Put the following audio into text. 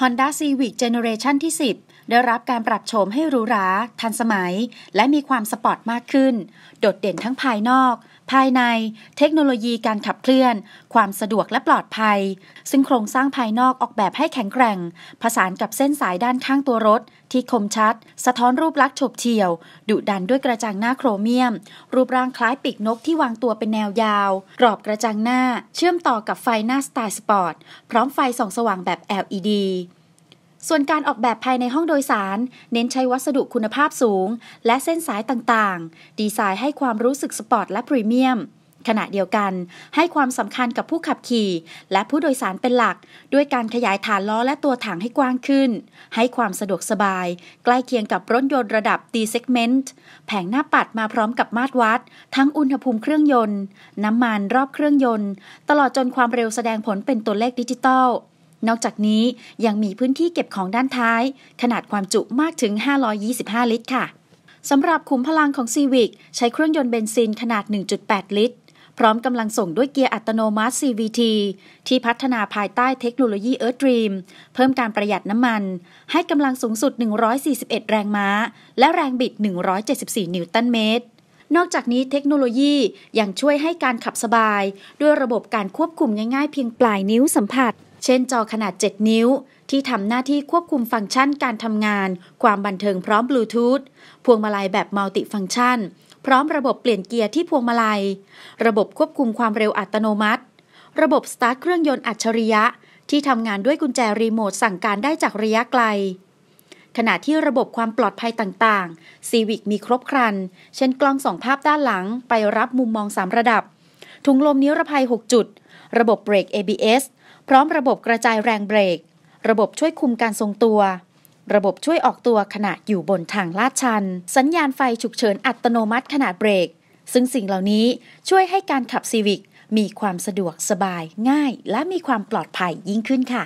Honda Civic Generation ที่ 10 ได้รับการปรับโฉมให้หรูหราทันสมัย และมีความสปอร์ตมากขึ้น โดดเด่นทั้งภายนอก ภายใน เทคโนโลยีการขับเคลื่อน ความสะดวกและปลอดภัย ซึ่งโครงสร้างภายนอกออกแบบให้แข็งแกร่ง ผสานกับเส้นสายด้านข้างตัวรถ ที่คมชัด สะท้อนรูปลักษณ์ฉบเฉี่ยว ดุดันด้วยกระจังหน้าโครเมียม รูปร่างคล้ายปีกนกที่วางตัวเป็นแนวยาว กรอบกระจังหน้า เชื่อมต่อกับไฟหน้าสไตล์สปอร์ต พร้อมไฟส่องสว่างแบบ LED ส่วนการออกแบบภายในห้องโดยสาร เน้นใช้วัสดุคุณภาพสูง และเส้นสายต่างๆ ดีไซน์ให้ความรู้สึกสปอร์ตและพรีเมียม ขณะเดียวกัน ให้ความสำคัญกับผู้ขับขี่ และผู้โดยสารเป็นหลัก ด้วยการขยายฐานล้อและตัวถังให้กว้างขึ้น ให้ความสะดวกสบาย ใกล้เคียงกับรถยนต์ระดับ D segment แผงหน้าปัดมาพร้อมกับมาตรวัด ทั้งอุณหภูมิเครื่องยนต์ น้ำมันรอบเครื่องยนต์ ตลอดจนความเร็วแสดงผลเป็นตัวเลขดิจิตอล นอกจากนี้ยังมีพื้นที่เก็บของด้านท้าย ขนาดความจุมากถึง 525 ลิตรค่ะสำหรับขุมพลังของ Civic ใช้เครื่องยนต์เบนซินขนาด 1.8 ลิตร พร้อมกำลังส่งด้วยเกียร์อัตโนมัติ CVT ที่พัฒนาภายใต้เทคโนโลยี Earth Dream เพิ่มการประหยัดน้ำมัน ให้กำลังสูงสุด 141 แรงม้า และแรงบิด 174 นิวตันเมตรนอกจากนี้เทคโนโลยียังช่วยให้การขับสบาย ด้วยระบบการควบคุมง่ายๆเพียงปลายนิ้วสัมผัส เช่นจอขนาด 7 นิ้ว ที่ทำหน้าที่ควบคุมฟังก์ชันการทำงาน ความบันเทิงพร้อมบลูทูธพวงมาลัยแบบมัลติฟังก์ชัน พร้อมระบบเปลี่ยนเกียร์ที่พวงมาลัย ระบบควบคุมความเร็วอัตโนมัติ ระบบสตาร์ทเครื่องยนต์อัจฉริยะ ที่ทำงานด้วยกุญแจรีโมทสั่งการได้จากระยะไกลขณะที่ระบบความปลอดภัยต่างๆ Civic มีครบครัน เช่นกล้องสองภาพด้านหลังไปรับมุมมอง 3 ระดับ ถุงลมนิรภัย 6 จุด ระบบเบรก ABS พร้อมระบบกระจายแรงเบรก ระบบช่วยคุมการทรงตัว ระบบช่วยออกตัวขณะอยู่บนทางลาดชัน สัญญาณไฟฉุกเฉินอัตโนมัติขนาดเบรก ซึ่งสิ่งเหล่านี้ช่วยให้การขับซีวิกมีความสะดวกสบายง่าย และมีความปลอดภัยยิ่งขึ้นค่ะ